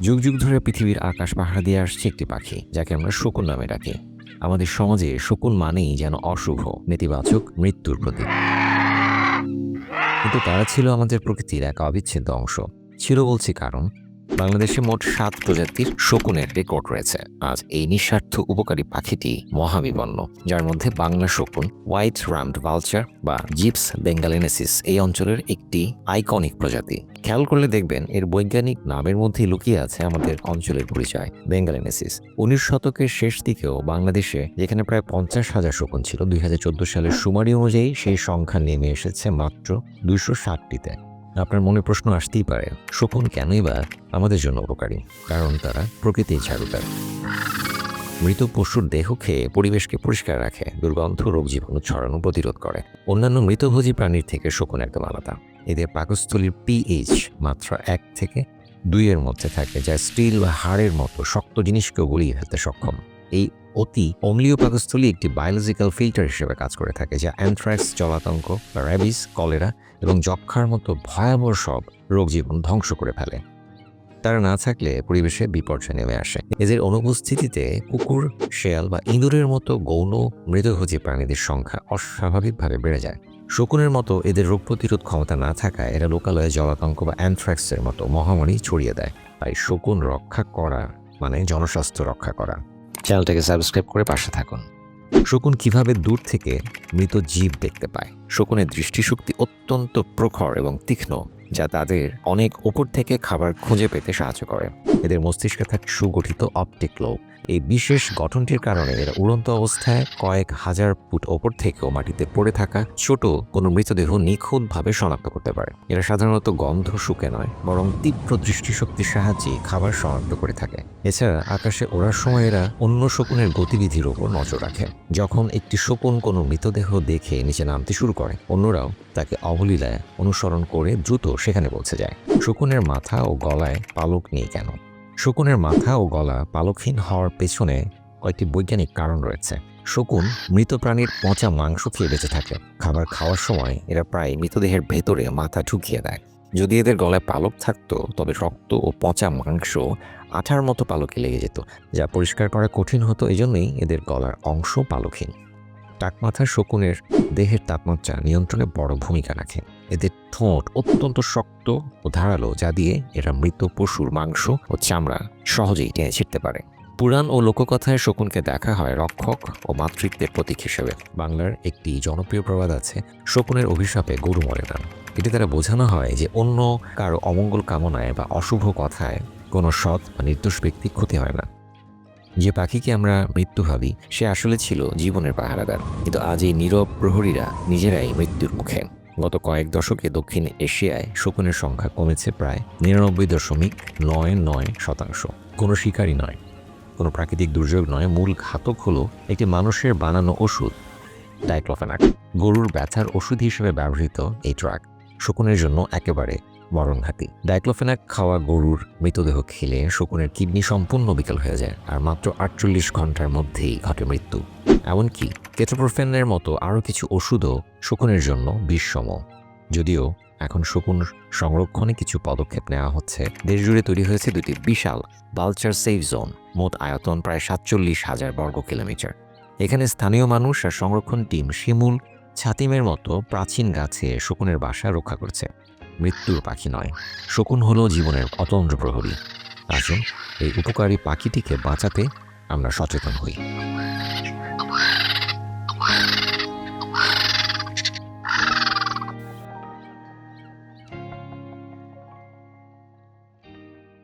যুগ যুগ ধরে পৃথিবীর আকাশ পাহাড় দিয়ে আসছে একটি পাখি, যাকে আমরা শকুন নামে ডাকি। আমাদের সমাজে শকুন মানেই যেন অশুভ, নেতিবাচক মৃত্যুর প্রতীক। কিন্তু তারা ছিল আমাদের প্রকৃতির এক অবিচ্ছেদ্য অংশ। ছিল বলছি কারণ বাংলাদেশে মোট সাত প্রজাতির শকুনের রেকর্ড রয়েছে। আজ এই নিঃস্বার্থ উপকারী পাখিটি মহাবিপন্ন যার মধ্যে বাংলা শকুন, হোয়াইট রামড ভালচার বা জিপস বেঙ্গালিনেসিস এই অঞ্চলের একটি আইকনিক প্রজাতি। খেয়াল করলে দেখবেন এর বৈজ্ঞানিক নামের মধ্যে লুকিয়ে আছে আমাদের অঞ্চলের পরিচয়, বেঙ্গালিনেসিস। উনিশ শতকের শেষ দিকেও বাংলাদেশে, যেখানে প্রায় পঞ্চাশ হাজার শকুন ছিল, দুই হাজার চোদ্দ সালের সুমারি অনুযায়ী সেই সংখ্যা নেমে এসেছে মাত্র দুশো ষাটটিতে। আপনার মনে প্রশ্ন আসতেই পারে শকুন কেনই বা আমাদের জন্য উপকারী? কারণ তারা প্রকৃতির ঝাড়ুদার। মৃত পশুর দেহ খেয়ে পরিবেশকে পরিষ্কার রাখে, দুর্গন্ধ রোগ জীবাণু ছড়ানো প্রতিরোধ করে। অন্যান্য মৃতভোজী প্রাণীর থেকে শকুন একদম আলাদা। এদের পাকস্থলীর পিএইচ মাত্রা এক থেকে দুইয়ের মধ্যে থাকে, যা স্টিল বা হাড়ের মতো শক্ত জিনিসকেও গলিয়ে ফেলতে সক্ষম। এই অতি অম্লীয় পাকস্থলী একটি বায়োলজিক্যাল ফিল্টার হিসেবে কাজ করে থাকে, যা অ্যানথ্রাক্স জলাতঙ্ক র্যাবিস কলেরা এবং যক্ষার মতো ভয়াবহ সব রোগ জীবন ধ্বংস করে ফেলে। তারা না থাকলে পরিবেশে বিপর্যয় নেমে আসে। এদের অনুপস্থিতিতে কুকুর, শেয়াল বা ইঁদুরের মতো গৌণ মৃতভোজী প্রাণীদের সংখ্যা অস্বাভাবিকভাবে বেড়ে যায়। শকুনের মতো এদের রোগ প্রতিরোধ ক্ষমতা না থাকায় এরা লোকালয়ে জলাতঙ্ক বা অ্যানথ্রাক্সের মতো মহামারী ছড়িয়ে দেয়। তাই শকুন রক্ষা করা মানে জনস্বাস্থ্য রক্ষা করা। চ্যানেলটাকে সাবস্ক্রাইব করে পাশে থাকুন। শকুন কীভাবে দূর থেকে মৃত জীব দেখতে পায়? শকুনের দৃষ্টিশক্তি অত্যন্ত প্রখর এবং তীক্ষ্ণ, যা তাদের অনেক উপর থেকে খাবার খুঁজে পেতে সাহায্য করে। এদের মস্তিষ্কে থাকে সুগঠিত অপটিক লোব এই বিশেষ গঠনটির কারণে এরা উড়ন্ত অবস্থায় কয়েক হাজার ফুট ওপর থেকেও মাটিতে পড়ে থাকা ছোট কোনো মৃতদেহ নিখুঁতভাবে শনাক্ত করতে পারে। এরা সাধারণত গন্ধ শুকে নয়, বরং তীব্র দৃষ্টিশক্তির সাহায্যে খাবার শনাক্ত করে থাকে। এছাড়া আকাশে ওড়ার সময় এরা অন্য শকুনের গতিবিধির ওপর নজর রাখে। যখন একটি শকুন কোনো মৃতদেহ দেখে নিচে নামতে শুরু করে, অন্যরাও তাকে অবলীলায় অনুসরণ করে দ্রুত সেখানে পৌঁছে যায়। শকুনের মাথা ও গলায় পালক নেই কেন? শকুনের মাথা ও গলা পালকহীন হওয়ার পেছনে কয়েকটি বৈজ্ঞানিক কারণ রয়েছে। শকুন মৃত প্রাণীর পচা মাংস খেয়ে বেঁচে থাকে। খাবার খাওয়ার সময় এরা প্রায় মৃতদেহের ভেতরে মাথা ঢুকিয়ে দেয়। যদি এদের গলায় পালক থাকতো, তবে রক্ত ও পচা মাংস আঠার মতো পালকে লেগে যেত, যা পরিষ্কার করা কঠিন হতো। এজন্যই এদের গলার অংশ পালকহীন। টাকমাথা শকুনের দেহের তাপমাত্রা নিয়ন্ত্রণে বড় ভূমিকা রাখে। এদের ঠোঁট অত্যন্ত শক্ত ও ধারালো, যা দিয়ে এরা মৃত পশুর মাংস ও চামড়া সহজেই টেনে ছিটতে পারে। পুরাণ ও লোককথায় শকুনকে দেখা হয় রক্ষক ও মাতৃত্বের প্রতীক হিসেবে। বাংলার একটি জনপ্রিয় প্রবাদ আছে, শকুনের অভিশাপে গরু মরে না। এটি দ্বারা বোঝানো হয় যে অন্য কারও অমঙ্গল কামনায় বা অশুভ কথায় কোনো সৎ বা নির্দোষ ব্যক্তি ক্ষতি হয় না। যে পাখিকে আমরা মৃত্যু ভাবি, সে আসলে ছিল জীবনের পাহারাদার। কিন্তু আজ এই নীরব প্রহরীরা নিজেরাই মৃত্যুর মুখে। গত কয়েক দশকে দক্ষিণ এশিয়ায় শকুনের সংখ্যা কমেছে প্রায় নিরানব্বই দশমিক নয় নয় শতাংশ। কোনো শিকারই নয়। কোনো প্রাকৃতিক দুর্যোগ নয়। মূল ঘাতক হলো একটি মানুষের বানানো ওষুধ, ডাইক্লোফেনাক। গরুর ব্যথার ওষুধ হিসেবে ব্যবহৃত এই ট্রাক শকুনের জন্য একেবারে মরণঘাতী ডাইক্লোফেনাক খাওয়া গরুর মৃতদেহ খেলে শকুনের কিডনি সম্পূর্ণ বিকল হয়ে যায় আর মাত্র আটচল্লিশ ঘণ্টার মধ্যেই ঘটে মৃত্যু। এমনকি কেটোপ্রোফেনের মতো আরও কিছু ওষুধও শকুনের জন্য বিষসম যদিও এখন শকুন সংরক্ষণে কিছু পদক্ষেপ নেওয়া হচ্ছে। দেশ জুড়ে তৈরি হয়েছে দুটি বিশাল বালচার সেফ জোন, মোট আয়তন প্রায় সাতচল্লিশ হাজার বর্গ কিলোমিটার। এখানে স্থানীয় মানুষ আর সংরক্ষণ টিম শিমুল ছাতিমের মতো প্রাচীন গাছে শকুনের বাসা রক্ষা করছে। মৃত্যুর পাখি নয়। শকুন হলো জীবনের অতন্দ্র প্রহরী। আসুন এই উপকারী পাখিটিকে বাঁচাতে আমরা সচেতন হই।